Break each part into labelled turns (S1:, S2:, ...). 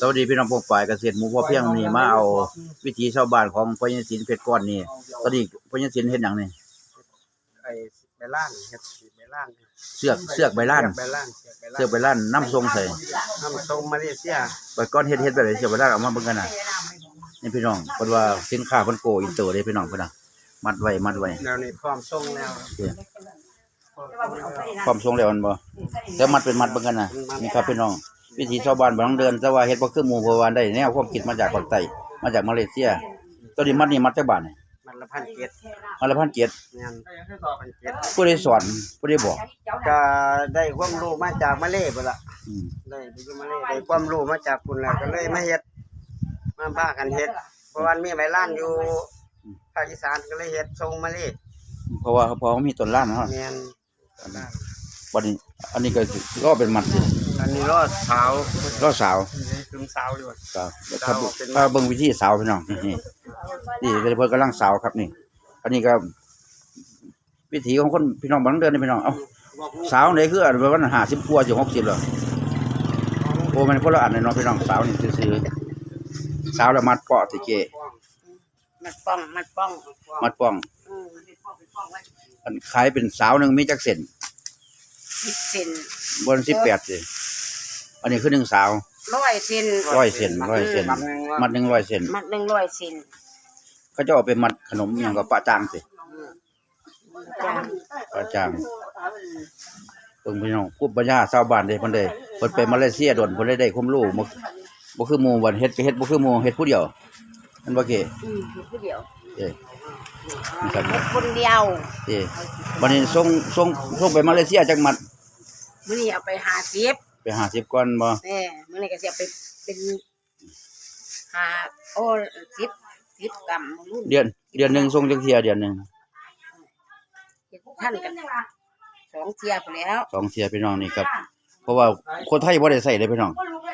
S1: สวัสดีพี่น้องพวกฝ่ายเกษตรหมู่พ่อเพียงนี่มาเอาวิถีชาวบ้านของพญศิลป์เพชรก้อนนี่ตอนนี้พญศิลป์เฮ็ดหยังนี่
S2: ไอ้ใบล้านเฮ็ดใบล้าน
S1: เสือกเสือกใบล้าน
S2: ใบล้าน
S1: เสือกใบล้านน้ำทรงใส่
S2: น้ำทรงมาเลเซีย
S1: ใบก้อนเฮ็ดเฮ็ดไปเลยเสือกใบล้านเออกมาเบิ่งกันน่ะนี่พี่น้องเพิ่นว่าสินค้าเพิ่นโกอินเตอร์เด้พี่น้องเพิ่นน่ะมัดไว้มัดไว้
S2: แนวนี้พร้อมทรงแล้ว
S1: ความทรงแล้วมันบ่แล้วมัดเป็นมัดเบิ่งกันน่ะนี่ครับพี่น้อง วิถีชาวบ้านบ่ต้องเดินแต่ว่าเฮ็ดบ่คือหมู่เพราะว่าได้แนวความคิดมาจากภาคใต้มาจากมาเลเซียตัวนี้มัดนี่มัดจักบาทนี่
S2: มันละพันเจ็ด
S1: มัดละ1,700
S2: งานพันเจ็ด
S1: ผู้ใดสอนผู้ใดบอก
S2: ก็ได้ความรู้มาจากมาเลพุ่นล่ะ
S1: อืม
S2: ได้ไปอยู่มาเลได้ความรู้มาจากพุ่นล่ะก็เลยมาเฮ็ดมาพากันเฮ็ดเพราะว่ามีใบล้านอยู่ภาคอีสานก็เลยเฮ็ดทรงมาเล
S1: เพราะว่าเพอเขามีต้นล้านเนาะ
S2: แม่น
S1: วันนี้อันนี้ก็สิก็เป็นมัดสิ
S2: อันนี้รอดเท้า
S1: ก็สาว
S2: ถึงสาวอยู่
S1: ครับถ้าถ้าเบิ่งวิธีสาวพี่น้องนี่นี่นี่เพิ่นกำลังสาวครับนี่ อันนี้ก็ วิถีของคนพี่น้องบางเดือนนี่พี่น้องเอ้าสาวไหนคืออันว่ามัน50กว่าอยู่60แล้วโอ้มันคนละอันเลยเนาะพี่น้องสาวนี่ซื่อๆสาวแล้วมัดเปาะติเก
S3: มันป้องมันป้อง
S1: มัดป้อง
S3: อืมมันป้องมันป้องไว้
S1: อันขายเป็นสาวหนึงมีจักเส้น
S3: สิบเซน
S1: บ่18สิ อันนี้คือหนึ่งสาว
S3: ร้อยเซน
S1: ร้อยเส้นร้อยเส้นมัดหนึ่งร้อยเส้น
S3: มัดหนึ่งร้อยเซน
S1: เขาจะเอาไปมัดขนมอหย่างกับปะจางสิ
S3: จ้า
S1: ปะจางเพิ่งพี่น้องผู้ปัญญาชาวบ้านเด้เพิ่นได้เพิ่นไปมาเลเซียโดนเพิ่นได้ได้ความรู้บ่บ่คือหมู่วันเฮ็ดก็เฮ็ดบ่คือหมู่เฮ็ดผู้เดียวมันบ่เก้
S3: อืมอยู่ผู้เดียว
S1: เอ้นี่ครับ
S3: เฮ็ดคนเดียว
S1: เอ้บัดนี้ส่งส่งส่งไปมาเลเซียจักมัด
S3: มื้อนี้เอาไป หาสิบ
S1: ไป50ก่อนบ่
S3: แม่มื้อนี้ก็สิเอาไปเป็นหาโอ้สิบสิบกรัมรุ่น
S1: เดือนเดือนหนึงส่งจักเที่ยเดือนหนึง
S3: ท่านกันสองเทียไปแล้ว
S1: สองเที่ยพี่น้องนี่ครับเพราะว่าคนไทยบ่ได้ใช้เลยพี่น้อง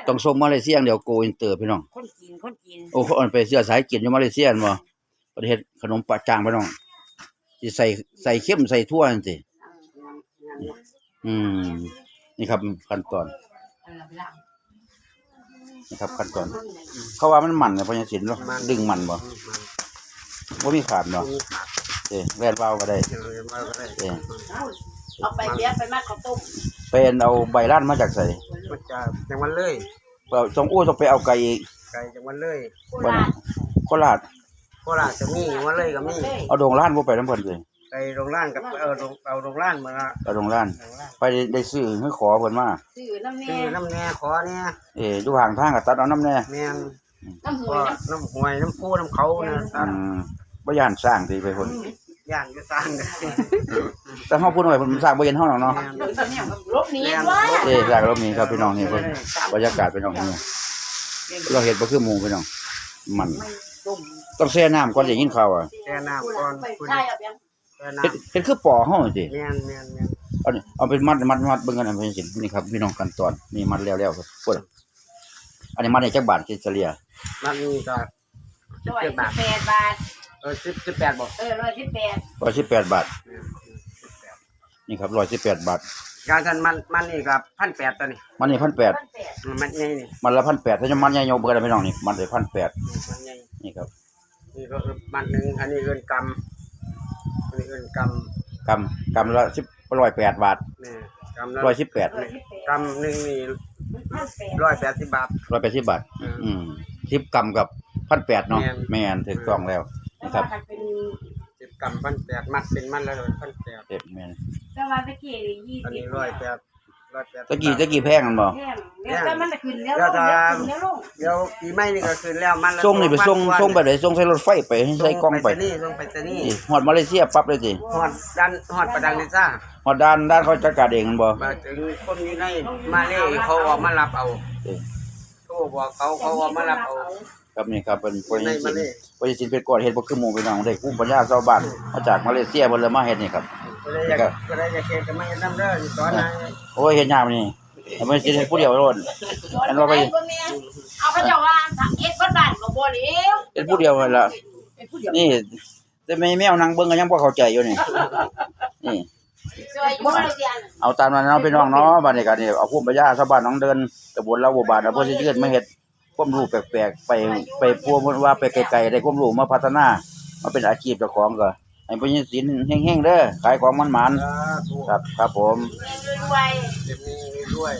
S1: ต้องส่งมาเลเซียอย่างเดียวโกอินเตอร์พี่น้อง
S3: คนกินคนกิน
S1: โอ้เขาเอาไปเสื้อสายกินอยู่มาเลเซียนั่นบ่ประเทศขนมปะจางพี่น้องสิใส่ใส่เข้มใส่ทั่วจังซี่อืม นี่ครับขั้นตอนนี่ครับขั้นตอน เขาว่ามันมันนะพญาศิลป์เนาะดึงมันบ่บ่มีขาดบ่เอ้แล่นเปล่าก็ได้เอ้
S3: เอาไปเบี้ยไปมัดข้าวต้ม
S1: เป็นเอาใบล้านมาจากไส
S2: มันจะจังหวัดเลย
S1: เอาต้องอู้ต้องไปเอาไก่อีก
S2: ไกลจังหวัดเลย
S1: บ่นะโคราช
S2: โคราชจะมีจังหวัดเลยก็มี
S1: เอาดงล้านบ่ไปนำเพิ่นเลย
S2: ไปโรงร้านกับเออโรงเอาโรงร้านมาละ
S1: เอาดงล้าน
S2: โรงร้าน
S1: ไปได้ซื้อให้ขอเพิ่นมา
S3: ซื้อน้ำแน่
S2: ซื้อน้ำแหน่ขอเนี่ย
S1: เอ้อยู่ห่างทางก็ตัดเอาน้ำแน่
S2: แม่น
S3: น้ำห
S2: ก็
S3: วยน้
S2: น้ำหวยน้ำปูน้ำเขาเนี่ย
S1: อืมบ่ย่านสร้างติไปพุ่น
S2: ย่างอยู่สร้างกัน
S1: แต่เฮาพูดหน่อยเพิ่นสร้างบ่เห็นเฮาหรอกเนาะำ
S3: รบหนี้ไว้
S1: เอ้สร้างเรามีครับพี่น้องนี่เพิ่นบรรยากาศพี่น้องนี่เราเฮ็ดบ่คือหมู่พี่น้อง มัน
S3: ต้ม
S1: ต้องแช่น้ำก่อนจะกินข้าวอะ
S2: แช่น้ำก่อนคุณ
S3: ใช่เอาเบี้ย
S2: แช่น้
S1: เฮ็ดเฮ็ดคือปอเฮาสิำ
S2: แม่นแม่นแม่น
S1: เอานี่เอาเป็นมัดมัดมัดเบิ่งกันอันเพิ่นสินี่ครับพี่น้องขั้นตอนนี่มัดแล้วๆครับพุ่นอันนี้มัดได้จักบาทคิดเฉลี่ย
S2: มันนี่ก็สิบ
S3: ร้อย
S2: เจ็
S3: สิ
S2: ดบาท
S3: บแปดบาท
S2: เออสิบสิบแปดบอก
S3: เออร้อยสิบแปด
S1: 118บาท นี่ครับ118บาท
S2: การทันมันมันนี่กับพันแปดตัวนี้
S1: มันนี่1,800
S3: พันแปด
S2: มันใหญ่นี่
S1: มันละ1,800ถ้าจะมันใหญ่ยกเบิ่งกันพี่น้องนี่มันได้1,800
S2: มันใหญ่
S1: นี่ครับ
S2: นี่ก็คือมันหนึ่งอันนี้เงินกำอั นนี้เงินก
S1: กำกำละ10 108บาทำ
S2: นี่กำละ
S1: 118
S3: ร้อยสิบแปด
S2: กำหนึ่งนี่
S3: พันแปด
S2: ร้อยแปดสิบบาท
S1: 180บาท
S2: อืม
S1: อืม10กำกับ1,800เนาะ
S2: แม่น
S1: แม่นถูกต้องแล้ว
S3: แต่
S1: นะครับ
S3: ว่าถ้าเป็น
S2: สิบกำพันแปดมัดเป็นมันแล้วพันแปด
S1: เจ็บแม่น
S3: แต่ว่าตะกี้ยี่
S2: อัน
S3: สิ
S2: นี้
S3: บ
S2: ร้อยแปด ร้อยแปด
S1: ตะกี้ตะกี้แพงกันบ่
S3: แพงแล้วแต่มันจะขึ้นแล้วลงแล้วขึ้นแล้วลง
S2: เดี๋ยวปีใหม่นี่ก็คืนแล้วมันละ
S1: ส่งนี่ไปส่ง
S2: พันกว่า
S1: ส่งไปไหนส่งใส่รถไฟไปให้ใส่กล้องไป
S2: ส่นี่ส่งไปแต่นี่
S1: นี่ฮอดมาเลเซียปั๊บเลยสิ
S2: หอดดันหอดประดังลิซ่า
S1: ฮอดด้านด้านเขาจัดการเองมันบ่
S2: มาถึงคนอยู่ในมาเล่เขาออกมารับเอา
S1: เออ
S2: โทรบอกเขาเขาออกมารับเอา
S1: ครับนี่ครับเป็นป
S2: ใน
S1: ริสิ
S2: มานเล
S1: ปริสินเพชรกอดเฮ็ดบ่คือหมู่พี่น้องได้ภูมิปัญญาชาวบ้านมาจากมาเลเซียเพิ่นเลยมาเฮ็ดนี่ครับ
S2: ก็เลยอยากก็เลยอยากเก็บกันมาเห็นน้ำได้ออยู่ตอนนั้น
S1: โอ้ยเห็นยามนี่แต่มันสิให้ผู้เดียวโลนอันว่าไป
S3: เอาพระเจ้าว่าเฮ็ดก้อนบานบับ่แล้ว
S1: เฮ็ดผู้เดียวนั่นล่ะนี่แต่ไม่แมวนางเบิ้งก็ยังบ่เข้าใจอยู่นี่นี่เอาตามมาเนาะพี่น้องเนาะบ้านนี้ก็นี่เอาภูมิปัญญาชาวบ้านน้องเดินตำบนเราวบานแล้วเพิ่นสิเกิมาเห็ดความรูปแปลกๆไปไปพัวว่าไปไกลๆได้ความรูปมาพัฒนามาเป็นอาชีพเจ้าของก็ ให้พญศิลแห้งๆเด้อขายของมันๆครับครับผม
S2: รวยรวย